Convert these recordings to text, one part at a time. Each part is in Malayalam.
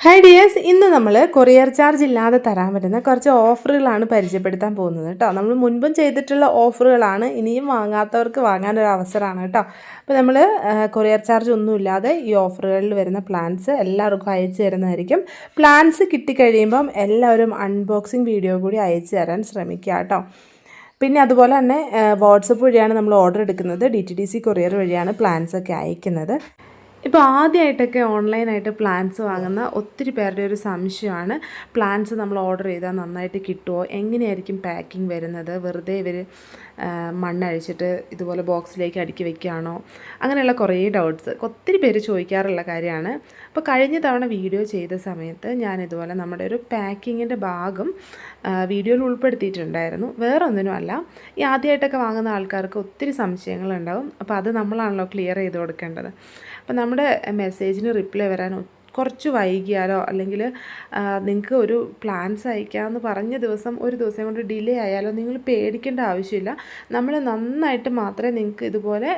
ഹായ് ഡിയേഴ്സ് ഇന്ന് നമ്മൾ കൊറിയർ ചാർജ് ഇല്ലാതെ തരാൻ പറ്റുന്ന കുറച്ച് ഓഫറുകളാണ് പരിചയപ്പെടുത്താൻ പോകുന്നത് കേട്ടോ നമ്മൾ മുൻപും ചെയ്തിട്ടുള്ള ഓഫറുകളാണ് ഇനിയും വാങ്ങാത്തവർക്ക് വാങ്ങാനൊരു അവസരമാണ് കേട്ടോ അപ്പോൾ നമ്മൾ കൊറിയർ ചാർജ് ഒന്നുമില്ലാതെ ഈ ഓഫറുകളിൽ വരുന്ന പ്ലാൻസ് എല്ലാവർക്കും അയച്ചു തരുന്നതായിരിക്കും. പ്ലാൻസ് കിട്ടിക്കഴിയുമ്പം എല്ലാവരും അൺബോക്സിങ് വീഡിയോ കൂടി അയച്ചു തരാൻ ശ്രമിക്കുക കേട്ടോ പിന്നെ അതുപോലെ തന്നെ വാട്സപ്പ് വഴിയാണ് നമ്മൾ ഓർഡർ എടുക്കുന്നത്. D T D C courier വഴിയാണ് പ്ലാൻസ് ഒക്കെ അയക്കുന്നത്. ഇപ്പോൾ ആദ്യമായിട്ടൊക്കെ ഓൺലൈനായിട്ട് പ്ലാൻസ് വാങ്ങുന്ന ഒത്തിരി പേരുടെ ഒരു സംശയമാണ്. പ്ലാൻസ് നമ്മൾ ഓർഡർ ചെയ്താൽ നന്നായിട്ട് കിട്ടുമോ എങ്ങനെയായിരിക്കും പാക്കിംഗ് വരുന്നത്? വെറുതെ ഇവർ മണ്ണഴിച്ചിട്ട് ഇതുപോലെ ബോക്സിലേക്ക് അടുക്കി വെക്കുകയാണോ? അങ്ങനെയുള്ള കുറേ ഡൗട്ട്സ്. ഒത്തിരി പേര് ചോദിക്കാറുള്ള കാര്യമാണ്. അപ്പോൾ കഴിഞ്ഞ തവണ വീഡിയോ ചെയ്ത സമയത്ത് ഞാൻ ഇതുപോലെ നമ്മുടെ ഒരു പാക്കിങ്ങിന്റെ ഭാഗം വീഡിയോയിൽ ഉൾപ്പെടുത്തിയിട്ടുണ്ടായിരുന്നു. വേറെ ഒന്നിനുമല്ല ഈ ആദ്യമായിട്ടൊക്കെ വാങ്ങുന്ന ആൾക്കാർക്ക് ഒത്തിരി സംശയങ്ങളുണ്ടാവും അപ്പോൾ അത് നമ്മളാണല്ലോ ക്ലിയർ ചെയ്ത് കൊടുക്കേണ്ടത്. അപ്പോൾ നമ്മുടെ മെസ്സേജിന് റിപ്ലൈ വരാൻ കുറച്ച് വൈകിയാലോ അല്ലെങ്കിൽ നിങ്ങൾക്ക് ഒരു പ്ലാൻസ് അയക്കാമെന്ന് പറഞ്ഞ ദിവസം ഒരു ദിവസം കൊണ്ട് ഡിലേ ആയാലോ നിങ്ങൾ പേടിക്കേണ്ട ആവശ്യമില്ല. നമ്മൾ നന്നായിട്ട് മാത്രമേ നിങ്ങൾക്ക് ഇതുപോലെ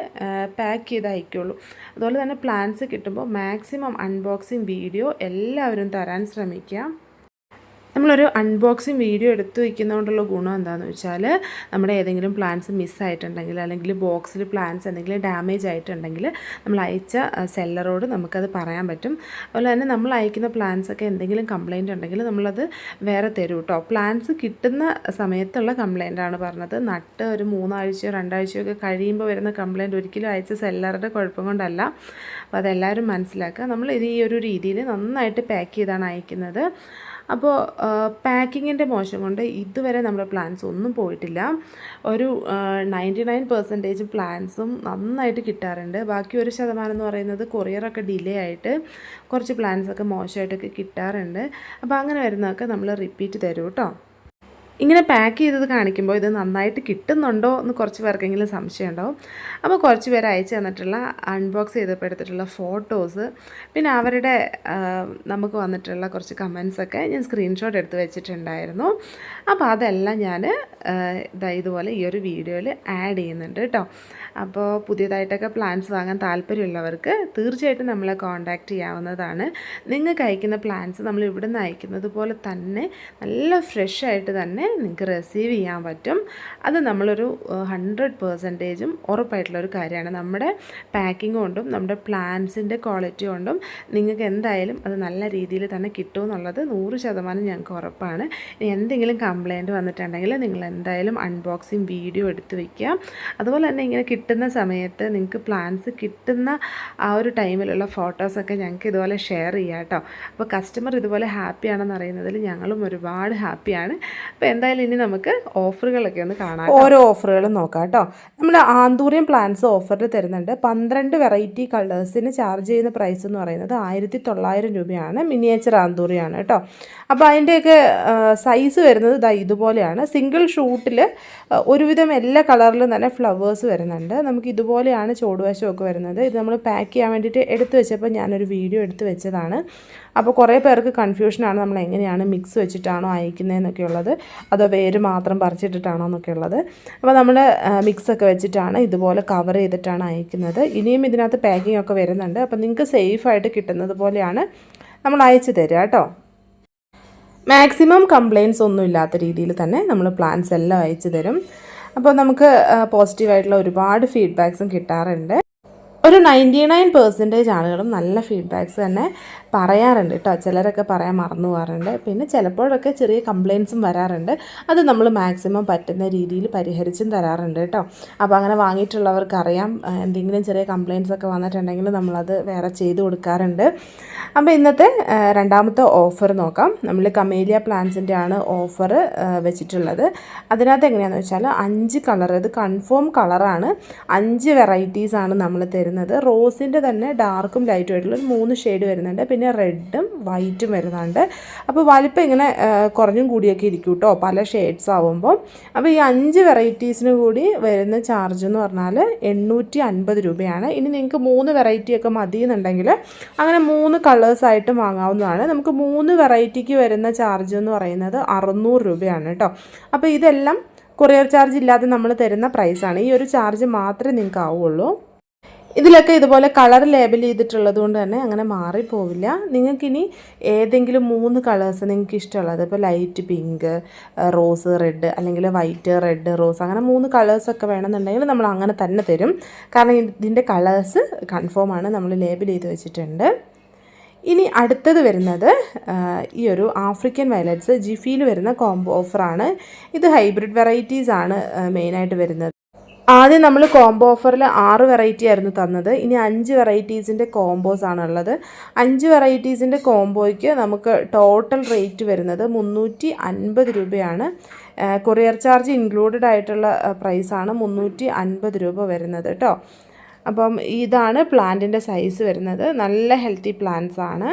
പാക്ക് ചെയ്ത് അയക്കുള്ളൂ. അതുപോലെ തന്നെ പ്ലാൻസ് കിട്ടുമ്പോൾ മാക്സിമം അൺബോക്സിങ് വീഡിയോ എല്ലാവരും തരാൻ ശ്രമിക്കുക. നമ്മളൊരു അൺബോക്സിങ് വീഡിയോ എടുത്ത് വയ്ക്കുന്നതുകൊണ്ടുള്ള ഗുണം എന്താണെന്ന് വെച്ചാൽ നമ്മുടെ ഏതെങ്കിലും പ്ലാൻസ് മിസ്സായിട്ടുണ്ടെങ്കിൽ അല്ലെങ്കിൽ ബോക്സിൽ പ്ലാൻസ് എന്തെങ്കിലും ഡാമേജ് ആയിട്ടുണ്ടെങ്കിൽ നമ്മൾ അയച്ച സെല്ലറോട് നമുക്കത് പറയാൻ പറ്റും. അതുപോലെ തന്നെ നമ്മൾ അയക്കുന്ന പ്ലാൻസൊക്കെ എന്തെങ്കിലും കംപ്ലയിന്റ് ഉണ്ടെങ്കിൽ നമ്മളത് വേറെ തരും കേട്ടോ പ്ലാൻസ് കിട്ടുന്ന സമയത്തുള്ള കംപ്ലയിന്റാണ് പറഞ്ഞത്. നട്ട് ഒരു മൂന്നാഴ്ചയോ രണ്ടാഴ്ചയോ ഒക്കെ കഴിയുമ്പോൾ വരുന്ന കംപ്ലയിന്റ് ഒരിക്കലും അയച്ച സെല്ലറുടെ കുഴപ്പം കൊണ്ടല്ല. അപ്പോൾ അതെല്ലാവരും മനസ്സിലാക്കുക. നമ്മൾ ഇത് ഈ ഒരു രീതിയിൽ നന്നായിട്ട് പാക്ക് ചെയ്താണ് അയക്കുന്നത്. അപ്പോൾ പാക്കിങ്ങിന്റെ മോശം കൊണ്ട് ഇതുവരെ നമ്മുടെ പ്ലാൻസ് ഒന്നും പോയിട്ടില്ല. ഒരു നയന്റി നയൻ പെർസെന്റേജ് പ്ലാൻസും നന്നായിട്ട് കിട്ടാറുണ്ട്. ബാക്കി ഒരു ശതമാനം എന്ന് പറയുന്നത് കൊറിയറൊക്കെ ഡിലേ ആയിട്ട് കുറച്ച് പ്ലാൻസൊക്കെ മോശമായിട്ടൊക്കെ കിട്ടാറുണ്ട്. അപ്പോൾ അങ്ങനെ വരുന്നതൊക്കെ നമ്മൾ റിപ്പീറ്റ് തരും കേട്ടോ ഇങ്ങനെ പാക്ക് ചെയ്തത് കാണിക്കുമ്പോൾ ഇത് നന്നായിട്ട് കിട്ടുന്നുണ്ടോ എന്ന് കുറച്ച് പേർക്കെങ്കിലും സംശയം ഉണ്ടാവും അപ്പോൾ കുറച്ച് പേർ അയച്ചു തന്നിട്ടുള്ള അൺബോക്സ് ചെയ്തപ്പോൾ എടുത്തിട്ടുള്ള ഫോട്ടോസ് പിന്നെ അവരുടെ നമുക്ക് വന്നിട്ടുള്ള കുറച്ച് കമൻസൊക്കെ ഞാൻ സ്ക്രീൻഷോട്ട് എടുത്ത് വെച്ചിട്ടുണ്ടായിരുന്നു. അപ്പോൾ അതെല്ലാം ഞാൻ ഇതാ ഇതുപോലെ ഈ ഒരു വീഡിയോയിൽ ആഡ് ചെയ്യുന്നുണ്ട് കേട്ടോ അപ്പോൾ പുതിയതായിട്ടൊക്കെ പ്ലാൻസ് വാങ്ങാൻ താല്പര്യമുള്ളവർക്ക് തീർച്ചയായിട്ടും നമ്മളെ കോൺടാക്റ്റ് ചെയ്യാവുന്നതാണ്. നിങ്ങൾക്ക് അയക്കുന്ന പ്ലാൻസ് നമ്മൾ ഇവിടെ നിന്ന് അയക്കുന്നത് പോലെ തന്നെ നല്ല ഫ്രഷ് ആയിട്ട് തന്നെ നിങ്ങൾക്ക് റിസീവ് ചെയ്യാൻ പറ്റും. അത് നമ്മളൊരു ഹൺഡ്രഡ് പെർസെന്റേജും ഉറപ്പായിട്ടുള്ളൊരു കാര്യമാണ്. നമ്മുടെ പാക്കിംഗ് കൊണ്ടും നമ്മുടെ പ്ലാൻസിന്റെ ക്വാളിറ്റി കൊണ്ടും നിങ്ങൾക്ക് എന്തായാലും അത് നല്ല രീതിയിൽ തന്നെ കിട്ടും എന്നുള്ളത് നൂറ് ശതമാനം ഞങ്ങൾക്ക് ഉറപ്പാണ്. എന്തെങ്കിലും കംപ്ലയിന്റ് വന്നിട്ടുണ്ടെങ്കിൽ നിങ്ങൾ എന്തായാലും അൺബോക്സിങ് വീഡിയോ എടുത്ത് വയ്ക്കുക അതുപോലെ തന്നെ ഇങ്ങനെ കിട്ടുന്ന സമയത്ത് നിങ്ങൾക്ക് പ്ലാൻസ് കിട്ടുന്ന ആ ഒരു ടൈമിലുള്ള ഫോട്ടോസൊക്കെ ഞങ്ങൾക്ക് ഇതുപോലെ ഷെയർ ചെയ്യാം കേട്ടോ. അപ്പോൾ കസ്റ്റമർ ഇതുപോലെ ഹാപ്പിയാണെന്ന് അറിയുന്നതിൽ ഞങ്ങളും ഒരുപാട് ഹാപ്പിയാണ് അപ്പോൾ എന്തായാലും ഇനി നമുക്ക് ഓഫറുകളൊക്കെ ഒന്ന് കാണാം ഓരോ ഓഫറുകളും നോക്കാം കേട്ടോ. നമ്മൾ ആന്തൂറിയം പ്ലാൻസ് ഓഫറിൽ തരുന്നുണ്ട്. പന്ത്രണ്ട് വെറൈറ്റി കളേഴ്സിന് ചാർജ് ചെയ്യുന്ന പ്രൈസ് എന്ന് പറയുന്നത് ആയിരത്തി തൊള്ളായിരം രൂപയാണ്. മിനിയേച്ചർ ആന്തൂറിയാണ് കേട്ടോ. അപ്പോൾ അതിന്റെയൊക്കെ സൈസ് വരുന്നത് ഇതാ ഇതുപോലെയാണ്. സിംഗിൾ ഷൂട്ടിൽ ഒരുവിധം എല്ലാ കളറിലും തന്നെ ഫ്ലവേഴ്സ് വരുന്നുണ്ട്. നമുക്ക് ഇതുപോലെയാണ് ചോടുവശമൊക്കെ വരുന്നത്. ഇത് നമ്മൾ പാക്ക് ചെയ്യാൻ വേണ്ടിയിട്ട് എടുത്തു വെച്ചപ്പോൾ ഞാനൊരു വീഡിയോ എടുത്തു വെച്ചതാണ്. അപ്പോൾ കുറേ പേർക്ക് കൺഫ്യൂഷനാണ് നമ്മൾ എങ്ങനെയാണ് മിക്സ് വെച്ചിട്ടാണോ അയക്കുന്നതെന്നൊക്കെ ഉള്ളത്. അതോ വേര് മാത്രം പറിച്ചിട്ടിട്ടാണോ എന്നൊക്കെ ഉള്ളത്. അപ്പോൾ നമ്മൾ മിക്സൊക്കെ വെച്ചിട്ടാണ് ഇതുപോലെ കവർ ചെയ്തിട്ടാണ് അയക്കുന്നത്. ഇനിയും ഇതിനകത്ത് പാക്കിംഗ് ഒക്കെ വരുന്നുണ്ട്. അപ്പോൾ നിങ്ങൾക്ക് സേഫായിട്ട് കിട്ടുന്നത് പോലെയാണ് നമ്മൾ അയച്ചു തരിക കേട്ടോ. മാക്സിമം കംപ്ലയിൻസ് ഒന്നും ഇല്ലാത്ത രീതിയിൽ തന്നെ നമ്മൾ പ്ലാൻസ് എല്ലാം അയച്ചു തരും. അപ്പോൾ നമുക്ക് പോസിറ്റീവായിട്ടുള്ള ഒരുപാട് ഫീഡ്ബാക്ക്സും കിട്ടാറുണ്ട്. ഒരു നയന്റി നയൻ പെർസെന്റേജ് ആളുകളും നല്ല ഫീഡ്ബാക്ക്സ് തന്നെ പറയാറുണ്ട് കേട്ടോ. ചിലരൊക്കെ പറയാൻ മറന്നു പോകാറുണ്ട്. പിന്നെ ചിലപ്പോഴൊക്കെ ചെറിയ കംപ്ലയിൻസും വരാറുണ്ട്. അത് നമ്മൾ മാക്സിമം പറ്റുന്ന രീതിയിൽ പരിഹരിച്ചും തരാറുണ്ട് കേട്ടോ. അപ്പോൾ അങ്ങനെ വാങ്ങിയിട്ടുള്ളവർക്ക് അറിയാം. എന്തെങ്കിലും ചെറിയ കംപ്ലയിൻസ് ഒക്കെ വന്നിട്ടുണ്ടെങ്കിൽ നമ്മളത് വേറെ ചെയ്ത് കൊടുക്കാറുണ്ട്. അപ്പോൾ ഇന്നത്തെ രണ്ടാമത്തെ ഓഫർ നോക്കാം. നമ്മൾ കമേലിയ പ്ലാന്റ്സിന്റെ ആണ് ഓഫർ വെച്ചിട്ടുള്ളത്. അതിനകത്ത് എങ്ങനെയാണെന്ന് വെച്ചാൽ അഞ്ച് കളർ ഇത് കൺഫേം കളറാണ്. അഞ്ച് വെറൈറ്റീസാണ് നമ്മൾ തരുന്നത്. റോസിന്റെ തന്നെ ഡാർക്കും ലൈറ്റും ആയിട്ടുള്ള ഒരു മൂന്ന് ഷെയ്ഡ് വരുന്നുണ്ട്. പിന്നെ റെഡും വൈറ്റും വരുന്നുണ്ട്. അപ്പോൾ വലിപ്പം ഇങ്ങനെ കുറഞ്ഞും കൂടിയൊക്കെ ഇരിക്കും കേട്ടോ പല ഷെയ്ഡ്സ് ആവുമ്പോൾ അപ്പോൾ ഈ അഞ്ച് വെറൈറ്റീസിന് കൂടി വരുന്ന ചാർജ് എന്ന് പറഞ്ഞാൽ എണ്ണൂറ്റി അൻപത് രൂപയാണ്. ഇനി നിങ്ങൾക്ക് മൂന്ന് വെറൈറ്റിയൊക്കെ മതി എന്നുണ്ടെങ്കിൽ അങ്ങനെ മൂന്ന് കളേഴ്സായിട്ടും വാങ്ങാവുന്നതാണ്. നമുക്ക് മൂന്ന് വെറൈറ്റിക്ക് വരുന്ന ചാർജ് എന്ന് പറയുന്നത് അറുന്നൂറ് രൂപയാണ് കേട്ടോ അപ്പോൾ ഇതെല്ലാം കൊറിയർ ചാർജ് ഇല്ലാതെ നമ്മൾ തരുന്ന പ്രൈസാണ് ഈ ഒരു ചാർജ് മാത്രമേ നിങ്ങൾക്ക് ആവുള്ളൂ. ഇതിലൊക്കെ ഇതുപോലെ കളർ ലേബൽ ചെയ്തിട്ടുള്ളത് കൊണ്ട് തന്നെ അങ്ങനെ മാറിപ്പോവില്ല. നിങ്ങൾക്കിനി ഏതെങ്കിലും മൂന്ന് കളേഴ്സ് നിങ്ങൾക്ക് ഇഷ്ടമുള്ളത്. ഇപ്പോൾ ലൈറ്റ് പിങ്ക് റോസ് റെഡ് അല്ലെങ്കിൽ വൈറ്റ് റെഡ് റോസ് അങ്ങനെ മൂന്ന് കളേഴ്സൊക്കെ വേണമെന്നുണ്ടെങ്കിൽ നമ്മൾ അങ്ങനെ തന്നെ തരും. കാരണം ഇതിന്റെ കളേഴ്സ് കൺഫേം ആണ് നമ്മൾ ലേബൽ ചെയ്ത് വെച്ചിട്ടുണ്ട്. ഇനി അടുത്തത് വരുന്നത് ഈ ഒരു ആഫ്രിക്കൻ വയലറ്റ്സ് ജിഫിയിൽ വരുന്ന കോംബോ ഓഫറാണ് ഇത് ഹൈബ്രിഡ് വെറൈറ്റീസ് ആണ് മെയിനായിട്ട് വരുന്നത്. ആദ്യം നമ്മൾ കോംബോ ഓഫറിൽ ആറ് വെറൈറ്റി ആയിരുന്നു തന്നത്. ഇനി അഞ്ച് വെറൈറ്റീസിന്റെ കോംബോസ് ആണുള്ളത് അഞ്ച് വെറൈറ്റീസിന്റെ കോംബോയ്ക്ക് നമുക്ക് ടോട്ടൽ റേറ്റ് വരുന്നത് മുന്നൂറ്റി അൻപത് രൂപയാണ് കൊറിയർ ചാർജ് ഇൻക്ലൂഡഡ് ആയിട്ടുള്ള പ്രൈസാണ് മുന്നൂറ്റി അൻപത് രൂപ വരുന്നത് കേട്ടോ അപ്പം ഇതാണ് പ്ലാന്റിന്റെ സൈസ് വരുന്നത്. നല്ല ഹെൽത്തി പ്ലാന്റ്സ് ആണ്.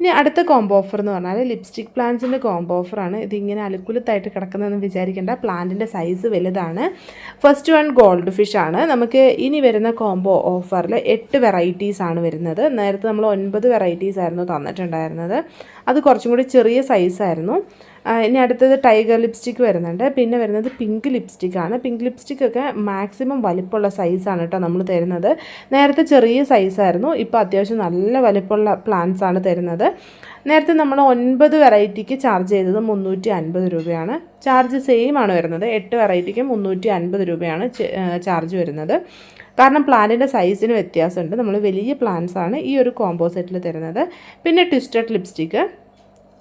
ഇനി അടുത്ത കോംബോ ഓഫർ എന്ന് പറഞ്ഞാൽ ലിപ്സ്റ്റിക് പ്ലാന്റ്സിന്റെ കോംബോ ഓഫറാണ് ഇതിങ്ങനെ അലക്കുലത്തായിട്ട് കിടക്കുന്നതെന്ന് വിചാരിക്കേണ്ട. പ്ലാന്റിന്റെ സൈസ് വലുതാണ്. ഫസ്റ്റ് വൺ ഗോൾഡ് ഫിഷ് ആണ്. നമുക്ക് ഇനി വരുന്ന കോംബോ ഓഫറിൽ എട്ട് വെറൈറ്റീസ് ആണ് വരുന്നത്. നേരത്തെ നമ്മൾ ഒൻപത് വെറൈറ്റീസ് ആയിരുന്നു തന്നിട്ടുണ്ടായിരുന്നത്. അത് കുറച്ചും കൂടി ചെറിയ സൈസായിരുന്നു ഇനി അടുത്തത് ടൈഗർ ലിപ്സ്റ്റിക്ക് വരുന്നുണ്ട്. പിന്നെ വരുന്നത് പിങ്ക് ലിപ്സ്റ്റിക്കാണ് പിങ്ക് ലിപ്സ്റ്റിക്കൊക്കെ മാക്സിമം വലിപ്പമുള്ള സൈസാണ് കേട്ടോ നമ്മൾ തരുന്നത്. നേരത്തെ ചെറിയ സൈസായിരുന്നു ഇപ്പോൾ അത്യാവശ്യം നല്ല വലിപ്പമുള്ള പ്ലാന്റ്സ് ആണ് തരുന്നത്. നേരത്തെ നമ്മൾ ഒൻപത് വെറൈറ്റിക്ക് ചാർജ് ചെയ്തത് മുന്നൂറ്റി അൻപത് രൂപയാണ്. ചാർജ് സെയിം ആണ് വരുന്നത്. എട്ട് വെറൈറ്റിക്ക് മുന്നൂറ്റി അൻപത് രൂപയാണ് ചാർജ് വരുന്നത്. കാരണം പ്ലാന്റിന്റെ സൈസിന് വ്യത്യാസമുണ്ട്. നമ്മൾ വലിയ പ്ലാന്റ്സ് ആണ് ഈ ഒരു കോംബോ സെറ്റിൽ തരുന്നത്. പിന്നെ ട്വിസ്റ്റഡ് ലിപ്സ്റ്റിക്ക്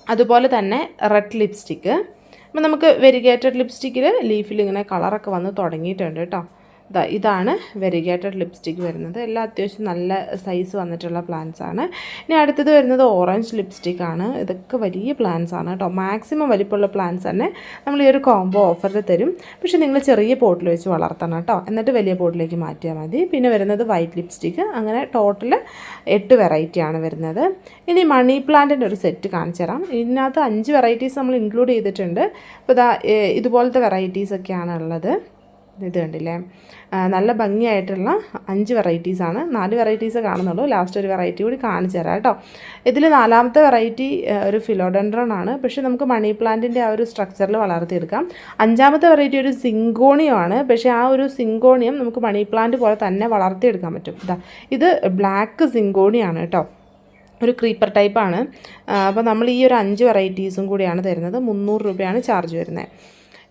അതുപോലെ തന്നെ റെഡ് ലിപ്സ്റ്റിക്ക് അപ്പം നമുക്ക് വെരിഗേറ്റഡ് ലിപ്സ്റ്റിക്കിൽ ലീഫിൽ ഇങ്ങനെ കളറൊക്കെ വന്ന് തുടങ്ങിയിട്ടുണ്ട് കേട്ടോ ഇതാണ് വെരിഗേറ്റഡ് ലിപ്സ്റ്റിക് വരുന്നത്. എല്ലാം അത്യാവശ്യം നല്ല സൈസ് വന്നിട്ടുള്ള പ്ലാന്റ്സ് ആണ്. ഇനി അടുത്തത് വരുന്നത് ഓറഞ്ച് ലിപ്സ്റ്റിക് ആണ്. ഇതൊക്കെ വലിയ പ്ലാന്റ്സ് ആണ് കേട്ടോ മാക്സിമം വലിപ്പമുള്ള പ്ലാന്റ്സ് തന്നെ നമ്മൾ ഈ ഒരു കോംബോ ഓഫറിൽ തരും. പക്ഷേ നിങ്ങൾ ചെറിയ പോട്ടിൽ വെച്ച് വളർത്തണം കേട്ടോ എന്നിട്ട് വലിയ പോട്ടിലേക്ക് മാറ്റിയാൽ മതി. പിന്നെ വരുന്നത് വൈറ്റ് ലിപ്സ്റ്റിക്ക് അങ്ങനെ ടോട്ടൽ എട്ട് വെറൈറ്റി ആണ് വരുന്നത്. ഇനി മണി പ്ലാന്റിന്റെ ഒരു സെറ്റ് കാണിച്ചു തരാം. ഇതിനകത്ത് അഞ്ച് വെറൈറ്റീസ് നമ്മൾ ഇൻക്ലൂഡ് ചെയ്തിട്ടുണ്ട്. അപ്പോൾ ഇതാ ഇതുപോലത്തെ വെറൈറ്റീസ് ഒക്കെയാണ് ഉള്ളത്. ഇത് കണ്ടില്ലേ? നല്ല ഭംഗിയായിട്ടുള്ള അഞ്ച് വെറൈറ്റീസാണ് നാല് വെറൈറ്റീസ് കാണുന്നുള്ളൂ. ലാസ്റ്റ് ഒരു വെറൈറ്റി കൂടി കാണിച്ചു തരാം കേട്ടോ. ഇതിൽ നാലാമത്തെ വെറൈറ്റി ഒരു ഫിലോഡൻഡ്രോൺ ആണ്. പക്ഷേ നമുക്ക് മണി പ്ലാന്റിന്റെ ആ ഒരു സ്ട്രക്ചറിൽ വളർത്തിയെടുക്കാം. അഞ്ചാമത്തെ വെറൈറ്റി ഒരു സിങ്കോണിയമാണ് പക്ഷേ ആ ഒരു സിങ്കോണിയം നമുക്ക് മണി പ്ലാന്റ് പോലെ തന്നെ വളർത്തിയെടുക്കാൻ പറ്റും. ഇതാ ഇത് ബ്ലാക്ക് സിങ്കോണിയാണ് കേട്ടോ. ഒരു ക്രീപ്പർ ടൈപ്പാണ് അപ്പോൾ നമ്മൾ ഈ ഒരു അഞ്ച് വെറൈറ്റീസും കൂടിയാണ് തരുന്നത്. മുന്നൂറ് രൂപയാണ് ചാർജ് വരുന്നത്.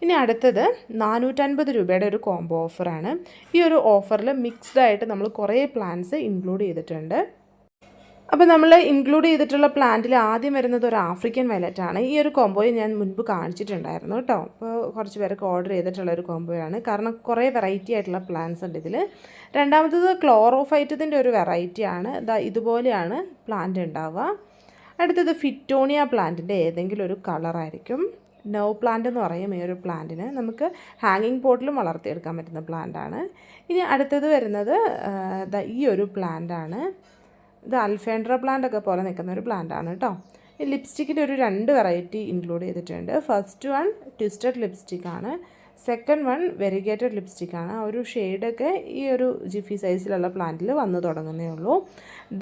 ഇനി അടുത്തത് നാനൂറ്റൻപത് രൂപയുടെ ഒരു കോംബോ ഓഫറാണ് ഈ ഒരു ഓഫറിൽ മിക്സ്ഡ് ആയിട്ട് നമ്മൾ കുറേ പ്ലാൻസ് ഇൻക്ലൂഡ് ചെയ്തിട്ടുണ്ട്. അപ്പോൾ നമ്മൾ ഇൻക്ലൂഡ് ചെയ്തിട്ടുള്ള പ്ലാന്റിൽ ആദ്യം വരുന്നത് ഒരു ആഫ്രിക്കൻ വയലറ്റ് ആണ്. ഈ ഒരു കോംബോയെ ഞാൻ മുൻപ് കാണിച്ചിട്ടുണ്ടായിരുന്നു കേട്ടോ. അപ്പോൾ കുറച്ച് പേർക്ക് ഓർഡർ ചെയ്തിട്ടുള്ള ഒരു കോംബോയാണ് കാരണം കുറേ വെറൈറ്റി ആയിട്ടുള്ള പ്ലാന്റ്സ് ഉണ്ട് ഇതിൽ രണ്ടാമത്തത് ക്ലോറോഫൈറ്റത്തിന്റെ ഒരു വെറൈറ്റി ആണ്. ഇതാ ഇതുപോലെയാണ് പ്ലാന്റ് ഉണ്ടാവുക അടുത്തത് ഫിറ്റോണിയ പ്ലാന്റിന്റെ ഏതെങ്കിലും ഒരു കളറായിരിക്കും നോ പ്ലാന്റ് എന്ന് പറയും ഈ ഒരു പ്ലാന്റിന് നമുക്ക് ഹാങ്ങിങ് പോട്ടിലും വളർത്തിയെടുക്കാൻ പറ്റുന്ന പ്ലാന്റാണ് ഇനി അടുത്തത് വരുന്നത് ഈ ഒരു പ്ലാന്റാണ് ഇത് അൽഫേൻഡ്ര പ്ലാന്റ് ഒക്കെ പോലെ നിൽക്കുന്ന ഒരു പ്ലാന്റ് ആണ് കേട്ടോ ഈ ലിപ്സ്റ്റിക്കിന്റെ ഒരു രണ്ട് വെറൈറ്റി ഇൻക്ലൂഡ് ചെയ്തിട്ടുണ്ട്. ഫസ്റ്റ് വൺ ട്വിസ്റ്റഡ് ലിപ്സ്റ്റിക് ആണ്. സെക്കൻഡ് വൺ വെരിഗേറ്റഡ് ലിപ്സ്റ്റിക് ആണ്. ആ ഒരു ഷെയ്ഡൊക്കെ ഈ ഒരു ജിഫി സൈസിലുള്ള പ്ലാന്റിൽ വന്നു തുടങ്ങുന്നേ ഉള്ളൂ.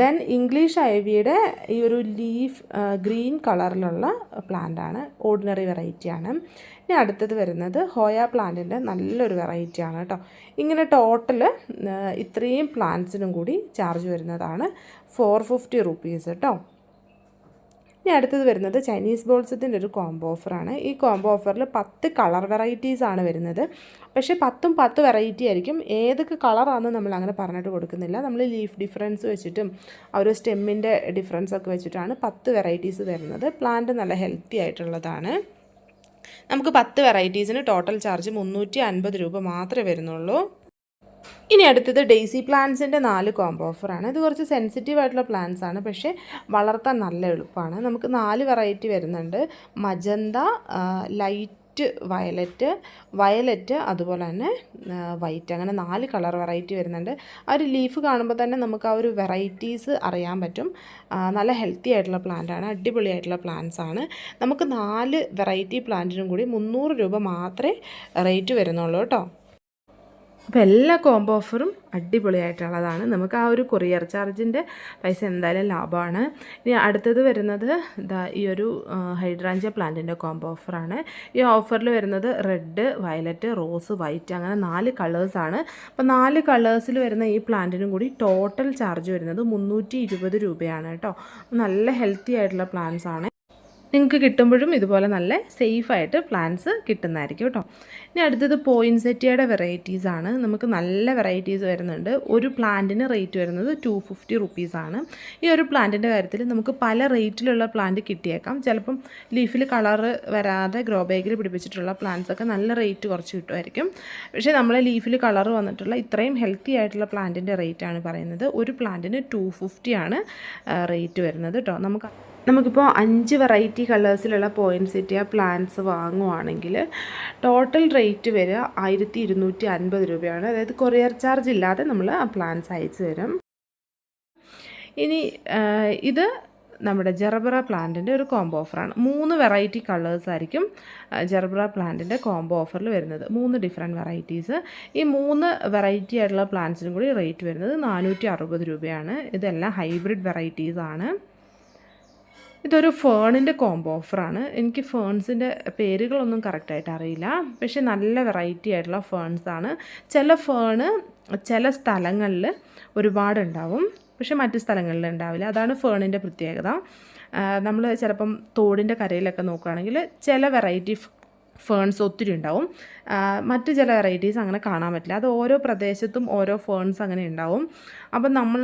ദെൻ ഇംഗ്ലീഷ് ഐവിയുടെ ഈ ഒരു ലീഫ് ഗ്രീൻ കളറിലുള്ള പ്ലാന്റ് ആണ്. ഓർഡിനറി വെറൈറ്റി ആണ്. ഇനി അടുത്തത് വരുന്നത് ഹോയ പ്ലാന്റിന്റെ നല്ലൊരു വെറൈറ്റിയാണ് കേട്ടോ ഇങ്ങനെ ടോട്ടൽ ഇത്രയും പ്ലാന്റ്സിനും കൂടി ചാർജ് വരുന്നതാണ് ഫോർ ഫിഫ്റ്റി റുപ്പീസ് കേട്ടോ ഇനി അടുത്തത് വരുന്നത് ചൈനീസ് ബോൾസത്തിന്റെ ഒരു കോംബോ ഓഫറാണ് ഈ കോംബോ ഓഫറിൽ പത്ത് കളർ വെറൈറ്റീസ് ആണ് വരുന്നത്. പക്ഷേ പത്തും പത്ത് വെറൈറ്റി ആയിരിക്കും. ഏതൊക്കെ കളറാണെന്ന് നമ്മൾ അങ്ങനെ പറഞ്ഞിട്ട് കൊടുക്കുന്നില്ല. നമ്മൾ ലീഫ് ഡിഫറൻസ് വെച്ചിട്ടും ആ ഒരു സ്റ്റെമ്മിന്റെ ഡിഫറൻസ് ഒക്കെ വെച്ചിട്ടാണ് പത്ത് വെറൈറ്റീസ് വരുന്നത്. പ്ലാന്റ് നല്ല ഹെൽത്തി ആയിട്ടുള്ളതാണ്. നമുക്ക് പത്ത് വെറൈറ്റീസിന് ടോട്ടൽ ചാർജ് മുന്നൂറ്റി അൻപത് രൂപ മാത്രമേ വരുന്നുള്ളൂ. ഇനി അടുത്തത് ഡെയ്സി പ്ലാന്റ്സിന്റെ നാല് കോംബോ ഓഫറാണ് ഇത് കുറച്ച് സെൻസിറ്റീവ് ആയിട്ടുള്ള പ്ലാന്റ്സ് ആണ്. പക്ഷേ വളർത്താൻ നല്ല എളുപ്പമാണ്. നമുക്ക് നാല് വെറൈറ്റി വരുന്നുണ്ട്. മജന്ത ലൈറ്റ് വയലറ്റ് വയലറ്റ് അതുപോലെ തന്നെ വൈറ്റ് അങ്ങനെ നാല് കളർ വെറൈറ്റി വരുന്നുണ്ട്. ആ ഒരു ലീഫ് കാണുമ്പോൾ തന്നെ നമുക്ക് ആ ഒരു വെറൈറ്റീസ് അറിയാൻ പറ്റും. നല്ല ഹെൽത്തി ആയിട്ടുള്ള പ്ലാന്റ് ആണ്. അടിപൊളിയായിട്ടുള്ള പ്ലാന്റ്സ് ആണ്. നമുക്ക് നാല് വെറൈറ്റി പ്ലാന്റിനും കൂടി മുന്നൂറ് രൂപ മാത്രമേ റേറ്റ് വരുന്നുള്ളൂ കേട്ടോ. അപ്പോൾ എല്ലാ കോംബോ ഓഫറും അടിപൊളിയായിട്ടുള്ളതാണ്. നമുക്ക് ആ ഒരു കൊറിയർ ചാർജിന്റെ പൈസ എന്തായാലും ലാഭമാണ്. ഇനി അടുത്തത് വരുന്നത് ഇതാ ഈ ഒരു ഹൈഡ്രാഞ്ച പ്ലാന്റിന്റെ കോംബോ ഓഫറാണ് ഈ ഓഫറിൽ വരുന്നത് റെഡ് വയലറ്റ് റോസ് വൈറ്റ് അങ്ങനെ നാല് കളേഴ്സാണ് അപ്പോൾ നാല് കളേഴ്സിൽ വരുന്ന ഈ പ്ലാന്റിനും കൂടി ടോട്ടൽ ചാർജ് വരുന്നത് മുന്നൂറ്റി രൂപയാണ് കേട്ടോ. നല്ല ഹെൽത്തി ആയിട്ടുള്ള പ്ലാന്റ്സ് ആണ്. നിങ്ങൾക്ക് കിട്ടുമ്പോഴും ഇതുപോലെ നല്ല സേഫായിട്ട് പ്ലാന്റ്സ് കിട്ടുന്നതായിരിക്കും കേട്ടോ. ഇനി അടുത്തത് പോയിൻസെറ്റിയുടെ വെറൈറ്റീസ് ആണ്. നമുക്ക് നല്ല വെറൈറ്റീസ് വരുന്നുണ്ട്. ഒരു പ്ലാന്റിന് റേറ്റ് വരുന്നത് ടു ഫിഫ്റ്റി റുപ്പീസാണ് ഈ ഒരു പ്ലാന്റിന്റെ കാര്യത്തിൽ നമുക്ക് പല റേറ്റിലുള്ള പ്ലാന്റ് കിട്ടിയേക്കാം. ചിലപ്പം ലീഫിൽ കളറ് വരാതെ ഗ്രോ ബാഗിൽ പിടിപ്പിച്ചിട്ടുള്ള പ്ലാന്റ്സ് ഒക്കെ നല്ല റേറ്റ് കുറച്ച് കിട്ടുമായിരിക്കും. പക്ഷേ നമ്മളെ ലീഫിൽ കളർ വന്നിട്ടുള്ള ഇത്രയും ഹെൽത്തി ആയിട്ടുള്ള പ്ലാന്റിന്റെ റേറ്റാണ് പറയുന്നത്. ഒരു പ്ലാന്റിന് ടു ഫിഫ്റ്റിയാണ് റേറ്റ് വരുന്നത് കേട്ടോ. നമുക്ക് നമുക്കിപ്പോൾ അഞ്ച് വെറൈറ്റി കളേഴ്സിലുള്ള പോയിൻസെറ്റിയ പ്ലാന്റ്സ് വാങ്ങുവാണെങ്കിൽ ടോട്ടൽ റേറ്റ് വരിക ആയിരത്തി ഇരുന്നൂറ്റി അൻപത് രൂപയാണ്. അതായത് കൊറിയർ ചാർജ് ഇല്ലാതെ നമ്മൾ ആ പ്ലാന്റ്സ് അയച്ചു തരും. ഇനി ഇത് നമ്മുടെ ജെറബറ പ്ലാന്റിന്റെ ഒരു കോംബോ ഓഫറാണ് മൂന്ന് വെറൈറ്റി കളേഴ്സ് ആയിരിക്കും ജെറബറ പ്ലാന്റിന്റെ കോംബോ ഓഫറിൽ വരുന്നത്. മൂന്ന് ഡിഫറെന്റ് വെറൈറ്റീസ് ഈ മൂന്ന് വെറൈറ്റി ആയിട്ടുള്ള പ്ലാന്റ്സിനും കൂടി റേറ്റ് വരുന്നത് നാനൂറ്റി രൂപയാണ്. ഇതെല്ലാം ഹൈബ്രിഡ് വെറൈറ്റീസാണ് ഇതൊരു ഫേണിന്റെ കോംബോ ഓഫറാണ് എനിക്ക് ഫേൺസിന്റെ പേരുകളൊന്നും കറക്റ്റായിട്ട് അറിയില്ല. പക്ഷേ നല്ല വെറൈറ്റി ആയിട്ടുള്ള ഫേൺസാണ് ചില ഫേണ് ചില സ്ഥലങ്ങളിൽ ഒരുപാടുണ്ടാവും. പക്ഷേ മറ്റു സ്ഥലങ്ങളിൽ ഉണ്ടാവില്ല. അതാണ് ഫേണിന്റെ പ്രത്യേകത. നമ്മൾ ചിലപ്പം തോടിന്റെ കരയിലൊക്കെ നോക്കുകയാണെങ്കിൽ ചില വെറൈറ്റി ഫേൺസ് ഒത്തിരി ഉണ്ടാവും. മറ്റ് ചില വെറൈറ്റീസ് അങ്ങനെ കാണാൻ പറ്റില്ല. അത് ഓരോ പ്രദേശത്തും ഓരോ ഫേൺസ് അങ്ങനെ ഉണ്ടാവും. അപ്പം നമ്മൾ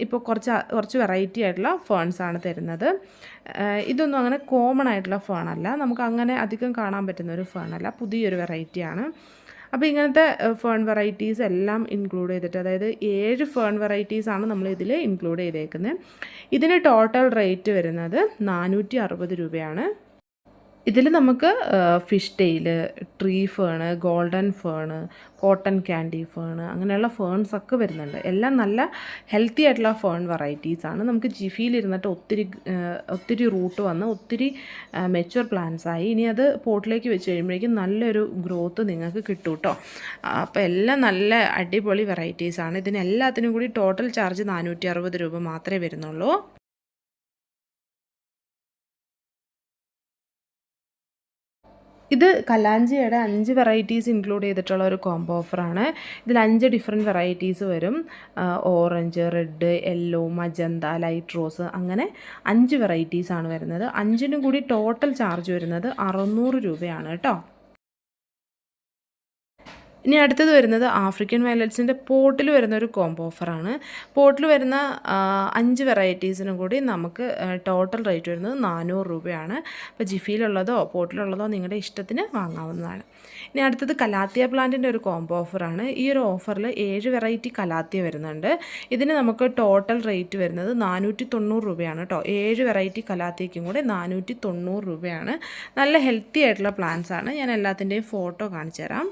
ഇപ്പോൾ കുറച്ച് കുറച്ച് വെറൈറ്റി ആയിട്ടുള്ള ഫേൺസ് ആണ് തരുന്നത്. ഇതൊന്നും അങ്ങനെ കോമൺ ആയിട്ടുള്ള ഫേൺ അല്ല. നമുക്ക് അങ്ങനെ അധികം കാണാൻ പറ്റുന്ന ഒരു ഫേൺ അല്ല. പുതിയൊരു വെറൈറ്റിയാണ് അപ്പോൾ ഇങ്ങനത്തെ ഫേൺ വെറൈറ്റീസ് എല്ലാം ഇൻക്ലൂഡ് ചെയ്തിട്ട് അതായത് ഏഴ് ഫേൺ വെറൈറ്റീസ് ആണ് നമ്മൾ ഇതിൽ ഇൻക്ലൂഡ് ചെയ്തേക്കുന്നത് ഇതിന് ടോട്ടൽ റേറ്റ് വരുന്നത് നാനൂറ്റി രൂപയാണ്. ഇതിൽ നമുക്ക് fish tail tree fern golden fern cotton candy fern അങ്ങനെയുള്ള ഫേൺസ് ഒക്കെ വരുന്നുണ്ട്. എല്ലാം നല്ല ഹെൽത്തി ആയിട്ടുള്ള ഫേൺ വെറൈറ്റീസാണ് നമുക്ക് ജിഫിയിൽ ഇരുന്നിട്ട് ഒത്തിരി ഒത്തിരി റൂട്ട് വന്ന് ഒത്തിരി മെച്ചുവർ പ്ലാന്റ്സ് ആയി. ഇനി അത് പോട്ടിലേക്ക് വെച്ച് കഴിയുമ്പോഴേക്കും നല്ലൊരു ഗ്രോത്ത് നിങ്ങൾക്ക് കിട്ടും കേട്ടോ അപ്പോൾ എല്ലാം നല്ല അടിപൊളി വെറൈറ്റീസാണ് ആണ്. ഇതിന് എല്ലാത്തിനും കൂടി ടോട്ടൽ ചാർജ് നാനൂറ്റി രൂപ മാത്രമേ വരുന്നുള്ളൂ. ഇത് കലാഞ്ചിയുടെ അഞ്ച് വെറൈറ്റീസ് ഇൻക്ലൂഡ് ചെയ്തിട്ടുള്ള ഒരു കോംബോ ഓഫറാണ് ഇതിൽ അഞ്ച് ഡിഫറെന്റ് വെറൈറ്റീസ് വരും. Orange red yellow magenta light rose അങ്ങനെ അഞ്ച് വെറൈറ്റീസ് ആണ് വരുന്നത്. അഞ്ചിനും കൂടി ടോട്ടൽ ചാർജ് വരുന്നത് അറുന്നൂറ് രൂപയാണ് കേട്ടോ. ഇനി അടുത്തത് വരുന്നത് ആഫ്രിക്കൻ വയലറ്റ്സിന്റെ പോട്ടിൽ വരുന്ന ഒരു കോംബോ ഓഫറാണ് പോട്ടിൽ വരുന്ന അഞ്ച് വെറൈറ്റീസിനും കൂടി നമുക്ക് ടോട്ടൽ റേറ്റ് വരുന്നത് നാനൂറ് രൂപയാണ്. അപ്പോൾ ജിഫിയിലുള്ളതോ പോട്ടിലുള്ളതോ നിങ്ങളുടെ ഇഷ്ടത്തിന് വാങ്ങാവുന്നതാണ്. ഇനി അടുത്തത് കലാത്തിയ പ്ലാന്റിന്റെ ഒരു കോംബോ ഓഫറാണ് ഈ ഒരു ഓഫറിൽ ഏഴ് വെറൈറ്റി കലാത്തിയ വരുന്നുണ്ട്. ഇതിന് നമുക്ക് ടോട്ടൽ റേറ്റ് വരുന്നത് നാനൂറ്റി തൊണ്ണൂറ് രൂപയാണ് കേട്ടോ ഏഴ് വെറൈറ്റി കലാത്തിയക്കും കൂടെ നാനൂറ്റി തൊണ്ണൂറ് രൂപയാണ്. നല്ല ഹെൽത്തി ആയിട്ടുള്ള പ്ലാന്റ്സാണ് ഞാൻ എല്ലാത്തിന്റെയും ഫോട്ടോ കാണിച്ചു തരാം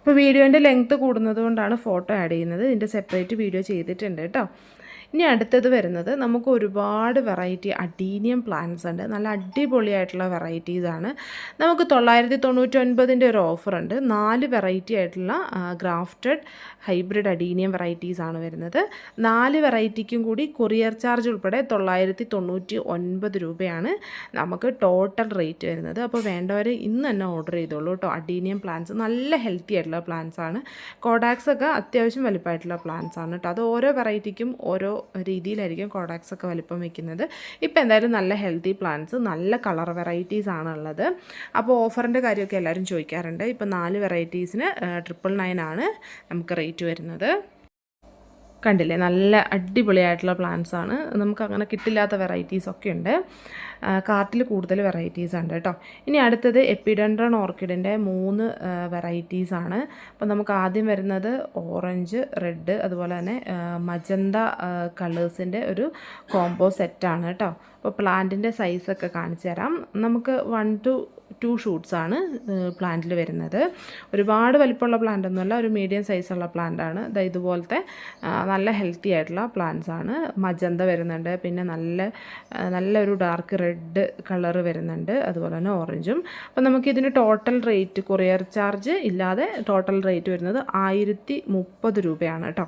ഇപ്പോൾ വീഡിയോന്റെ ലെങ്ത്ത് കൂടുന്നത് കൊണ്ടാണ് ഫോട്ടോ ആഡ് ചെയ്യുന്നത്. ഇതിന്റെ സെപ്പറേറ്റ് വീഡിയോ ചെയ്തിട്ടുണ്ട് കേട്ടോ ഇനി അടുത്തത് വരുന്നത് നമുക്ക് ഒരുപാട് വെറൈറ്റി അഡീനിയം പ്ലാന്റ്സ് ഉണ്ട്. നല്ല അടിപൊളിയായിട്ടുള്ള വെറൈറ്റീസാണ് നമുക്ക് തൊള്ളായിരത്തി തൊണ്ണൂറ്റി ഒൻപതിന്റെ ഒരു ഓഫർ ഉണ്ട്. നാല് വെറൈറ്റി ആയിട്ടുള്ള ഗ്രാഫ്റ്റഡ് ഹൈബ്രിഡ് അഡീനിയം വെറൈറ്റീസാണ് വരുന്നത്. നാല് വെറൈറ്റിക്കും കൂടി കൊറിയർ ചാർജ് ഉൾപ്പെടെ തൊള്ളായിരത്തി തൊണ്ണൂറ്റി ഒൻപത് രൂപയാണ് നമുക്ക് ടോട്ടൽ റേറ്റ് വരുന്നത്. അപ്പോൾ വേണ്ടവർ ഇന്ന് തന്നെ ഓർഡർ ചെയ്തോളൂ കേട്ടോ അഡീനിയം പ്ലാന്റ്സ് നല്ല ഹെൽത്തി ആയിട്ടുള്ള പ്ലാന്റ്സ് ആണ്. കോഡാക്സ് ഒക്കെ അത്യാവശ്യം വലിപ്പമായിട്ടുള്ള പ്ലാന്റ്സ് ആണ് കേട്ടോ അത് ഓരോ വെറൈറ്റിക്കും ഓരോ രീതിയിലായിരിക്കും കോഡാക്സ് ഒക്കെ വലിപ്പം വെക്കുന്നത്. ഇപ്പോൾ എന്തായാലും നല്ല ഹെൽത്തി പ്ലാന്റ്സ് നല്ല കളർ വെറൈറ്റീസ് ആണുള്ളത്. അപ്പോൾ ഓഫറിന്റെ കാര്യമൊക്കെ എല്ലാവരും ചോദിക്കാറുണ്ട്. ഇപ്പോൾ നാല് വെറൈറ്റീസിന് ട്രിപ്പിൾ നയൻ ആണ് നമുക്ക് റേറ്റ് വരുന്നത്. കണ്ടില്ലേ? നല്ല അടിപൊളിയായിട്ടുള്ള പ്ലാന്റ്സ് ആണ്. നമുക്ക് അങ്ങനെ കിട്ടില്ലാത്ത വെറൈറ്റീസ് ഒക്കെ ഉണ്ട്. കാർട്ടിൽ കൂടുതൽ വെറൈറ്റീസ് ഉണ്ട് കേട്ടോ. ഇനി അടുത്തത് എപ്പിഡൻഡ്രൺ ഓർക്കിഡിന്റെ മൂന്ന് വെറൈറ്റീസ് ആണ്. അപ്പോൾ നമുക്ക് ആദ്യം വരുന്നത് ഓറഞ്ച് റെഡ് അതുപോലെ തന്നെ മജന്ത കളേഴ്സിന്റെ ഒരു കോംബോ സെറ്റാണ് കേട്ടോ. അപ്പോൾ പ്ലാന്റിന്റെ സൈസൊക്കെ കാണിച്ചു തരാം. നമുക്ക് വൺ ടു ടു ഷൂട്ട്സാണ് പ്ലാന്റിൽ വരുന്നത്. ഒരുപാട് വലിപ്പമുള്ള പ്ലാന്റ് ഒന്നുമല്ല ഒരു മീഡിയം സൈസുള്ള പ്ലാന്റാണ് ഇത് ഇതുപോലത്തെ നല്ല ഹെൽത്തി ആയിട്ടുള്ള പ്ലാന്റ്സ് ആണ്. മജന്ത വരുന്നുണ്ട് പിന്നെ നല്ല നല്ലൊരു ഡാർക്ക് റെഡ് കളർ വരുന്നുണ്ട് അതുപോലെ തന്നെ ഓറഞ്ചും അപ്പോൾ നമുക്കിതിന് ടോട്ടൽ റേറ്റ് കൊറിയർ ചാർജ് ഇല്ലാതെ ടോട്ടൽ റേറ്റ് വരുന്നത് ആയിരത്തി മുപ്പത് രൂപയാണ് കേട്ടോ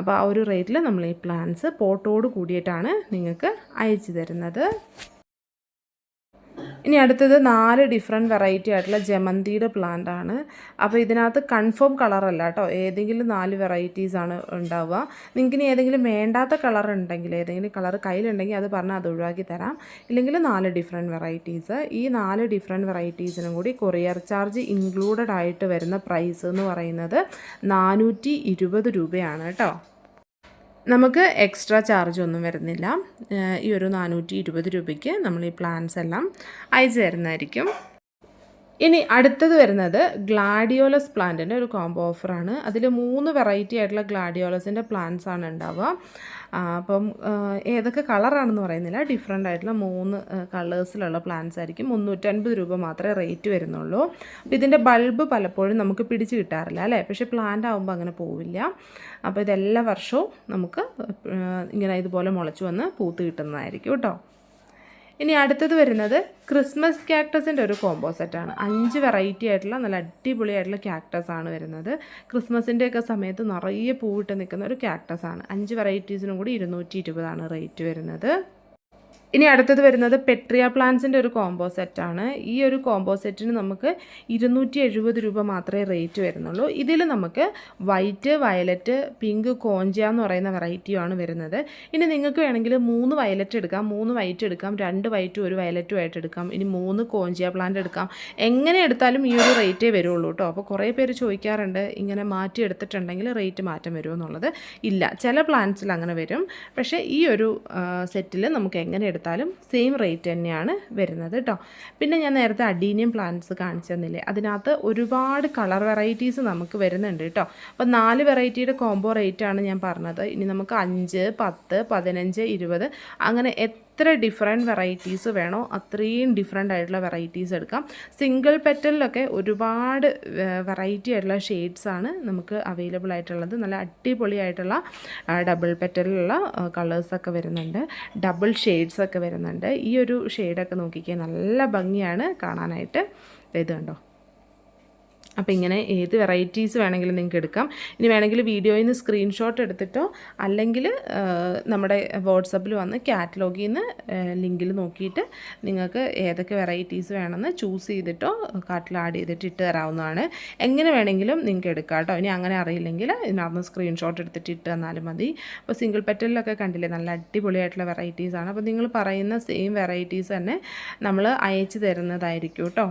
അപ്പോൾ ആ ഒരു റേറ്റിൽ നമ്മൾ ഈ പ്ലാന്റ്സ് പോട്ടോട് കൂടിയിട്ടാണ് നിങ്ങൾക്ക് അയച്ചു തരുന്നത്. ഇനി അടുത്തത് നാല് ഡിഫറെന്റ് വെറൈറ്റി ആയിട്ടുള്ള ജമന്തിയുടെ പ്ലാന്റ് ആണ്. അപ്പോൾ ഇതിനകത്ത് കൺഫേം കളറല്ല കേട്ടോ. ഏതെങ്കിലും നാല് വെറൈറ്റീസ് ആണ് ഉണ്ടാവുക. നിങ്ങൾക്ക് ഇനി ഏതെങ്കിലും വേണ്ടാത്ത കളർ ഉണ്ടെങ്കിൽ ഏതെങ്കിലും കളർ കയ്യിലുണ്ടെങ്കിൽ അത് പറഞ്ഞാൽ അത് ഒഴിവാക്കി തരാം. ഇല്ലെങ്കിൽ നാല് ഡിഫറെന്റ് വെറൈറ്റീസ് ഈ നാല് ഡിഫറെന്റ് വെറൈറ്റീസിനും കൂടി കൊറിയർ ചാർജ് ഇൻക്ലൂഡഡ് ആയിട്ട് വരുന്ന പ്രൈസ് എന്ന് പറയുന്നത് നാനൂറ്റി രൂപയാണ് കേട്ടോ. നമുക്ക് എക്സ്ട്രാ ചാർജ് ഒന്നും വരുന്നില്ല. ഈ ഒരു നാനൂറ്റി ഇരുപത് രൂപയ്ക്ക് നമ്മൾ ഈ പ്ലാൻസ് എല്ലാം അയച്ചു തരുന്നതായിരിക്കും. ഇനി അടുത്തത് വരുന്നത് ഗ്ലാഡിയോലസ് പ്ലാന്റിന്റെ ഒരു കോംബോ ഓഫറാണ് അതിൽ മൂന്ന് വെറൈറ്റി ആയിട്ടുള്ള ഗ്ലാഡിയോലസിന്റെ പ്ലാന്റ്സ് ആണ് ഉണ്ടാവുക. അപ്പം ഏതൊക്കെ കളറാണെന്ന് പറയുന്നില്ല. ഡിഫറെന്റ് ആയിട്ടുള്ള മൂന്ന് കളേഴ്സിലുള്ള പ്ലാന്റ്സ് ആയിരിക്കും. മുന്നൂറ്റൻപത് രൂപ മാത്രമേ റേറ്റ് വരുന്നുള്ളൂ. അപ്പോൾ ഇതിന്റെ ബൾബ് പലപ്പോഴും നമുക്ക് പിടിച്ച് കിട്ടാറില്ല അല്ലേ? പക്ഷേ പ്ലാന്റ് ആകുമ്പോൾ അങ്ങനെ പോവില്ല. അപ്പോൾ ഇതെല്ലാ വർഷവും നമുക്ക് ഇങ്ങനെ ഇതുപോലെ മുളച്ച് വന്ന് പൂത്ത് കിട്ടുന്നതായിരിക്കും കേട്ടോ. ഇനി അടുത്തത് വരുന്നത് ക്രിസ്മസ് ക്യാക്ടസിന്റെ ഒരു കോംബോ സെറ്റാണ് അഞ്ച് വെറൈറ്റി ആയിട്ടുള്ള നല്ല അടിപൊളിയായിട്ടുള്ള ക്യാക്ടസ് ആണ് വരുന്നത്. ക്രിസ്മസിന്റെയൊക്കെ സമയത്ത് നിറയെ പൂവിട്ട് നിൽക്കുന്ന ഒരു ക്യാക്ടസ് ആണ്. അഞ്ച് വെറൈറ്റീസിനും കൂടി ഇരുന്നൂറ്റി ഇരുപതാണ് റേറ്റ് വരുന്നത്. ഇനി അടുത്തത് വരുന്നത് പെട്രിയ പ്ലാന്റ്സിന്റെ ഒരു കോംബോ സെറ്റാണ് ഈ ഒരു കോംബോ സെറ്റിന് നമുക്ക് ഇരുന്നൂറ്റി എഴുപത് രൂപ മാത്രമേ റേറ്റ് വരുന്നുള്ളൂ. ഇതിൽ നമുക്ക് വൈറ്റ് വയലറ്റ് പിങ്ക് കോഞ്ചിയ എന്ന് പറയുന്ന വെറൈറ്റിയാണ് വരുന്നത്. ഇനി നിങ്ങൾക്ക് വേണമെങ്കിൽ മൂന്ന് വയലറ്റ് എടുക്കാം. മൂന്ന് വൈറ്റ് എടുക്കാം. രണ്ട് വൈറ്റും ഒരു വയലറ്റും ആയിട്ട് എടുക്കാം. ഇനി മൂന്ന് കോഞ്ചിയ പ്ലാന്റ് എടുക്കാം. എങ്ങനെ എടുത്താലും ഈ ഒരു റേറ്റേ വരുള്ളൂ കേട്ടോ അപ്പോൾ കുറേ പേര് ചോദിക്കാറുണ്ട് ഇങ്ങനെ മാറ്റി എടുത്തിട്ടുണ്ടെങ്കിൽ റേറ്റ് മാറ്റം വരുമോ എന്നുള്ളത്. ഇല്ല ചില പ്ലാന്റ്സിൽ അങ്ങനെ വരും. പക്ഷേ ഈ ഒരു സെറ്റിൽ നമുക്ക് എങ്ങനെ എടുത്താലും സെയിം റേറ്റ് തന്നെയാണ് വരുന്നത് കേട്ടോ പിന്നെ ഞാൻ നേരത്തെ അഡീനിയം പ്ലാന്റ്സ് കാണിച്ചു തന്നില്ലേ? അതിനകത്ത് ഒരുപാട് കളർ വെറൈറ്റീസ് നമുക്ക് വരുന്നുണ്ട് കേട്ടോ അപ്പോൾ നാല് വെറൈറ്റിയുടെ കോംബോ റേറ്റാണ് ഞാൻ പറഞ്ഞത്. ഇനി നമുക്ക് അഞ്ച് പത്ത് പതിനഞ്ച് ഇരുപത് അങ്ങനെ എത്ര ഡിഫറെന്റ് വെറൈറ്റീസ് വേണോ അത്രയും ഡിഫറെന്റ് ആയിട്ടുള്ള വെറൈറ്റീസ് എടുക്കാം. സിംഗിൾ പെറ്റലിലൊക്കെ ഒരുപാട് വെറൈറ്റി ആയിട്ടുള്ള ഷെയ്ഡ്സാണ് നമുക്ക് അവൈലബിൾ ആയിട്ടുള്ളത്. നല്ല അടിപൊളിയായിട്ടുള്ള ഡബിൾ പെറ്റലിലുള്ള കളേഴ്സൊക്കെ വരുന്നുണ്ട്. ഡബിൾ ഷെയ്ഡ്സൊക്കെ വരുന്നുണ്ട്. ഈ ഒരു ഷെയ്ഡൊക്കെ നോക്കിക്കാൻ നല്ല ഭംഗിയാണ് കാണാനായിട്ട്. ഇത് കണ്ടോ? അപ്പോൾ ഇങ്ങനെ ഏത് വെറൈറ്റീസ് വേണമെങ്കിലും നിങ്ങൾക്ക് എടുക്കാം. ഇനി വേണമെങ്കിൽ വീഡിയോയിൽ നിന്ന് സ്ക്രീൻഷോട്ട് എടുത്തിട്ടോ അല്ലെങ്കിൽ നമ്മുടെ വാട്സപ്പിൽ വന്ന് കാറ്റലോഗിൽ നിന്ന് ലിങ്കിൽ നോക്കിയിട്ട് നിങ്ങൾക്ക് ഏതൊക്കെ വെറൈറ്റീസ് വേണമെന്ന് ചൂസ് ചെയ്തിട്ടോ കാട്ടിൽ ആഡ് ചെയ്തിട്ട് ഇട്ട് തരാവുന്നതാണ്. എങ്ങനെ വേണമെങ്കിലും നിങ്ങൾക്ക് എടുക്കാം കേട്ടോ ഇനി അങ്ങനെ അറിയില്ലെങ്കിൽ ഇതിനകത്ത് സ്ക്രീൻഷോട്ട് എടുത്തിട്ട് ഇട്ട് തന്നാലും മതി. അപ്പോൾ സിംഗിൾ പെറ്റലിലൊക്കെ കണ്ടില്ലേ നല്ല അടിപൊളിയായിട്ടുള്ള വെറൈറ്റീസാണ് അപ്പോൾ നിങ്ങൾ പറയുന്ന സെയിം വെറൈറ്റീസ് തന്നെ നമ്മൾ അയച്ചു തരുന്നതായിരിക്കും കേട്ടോ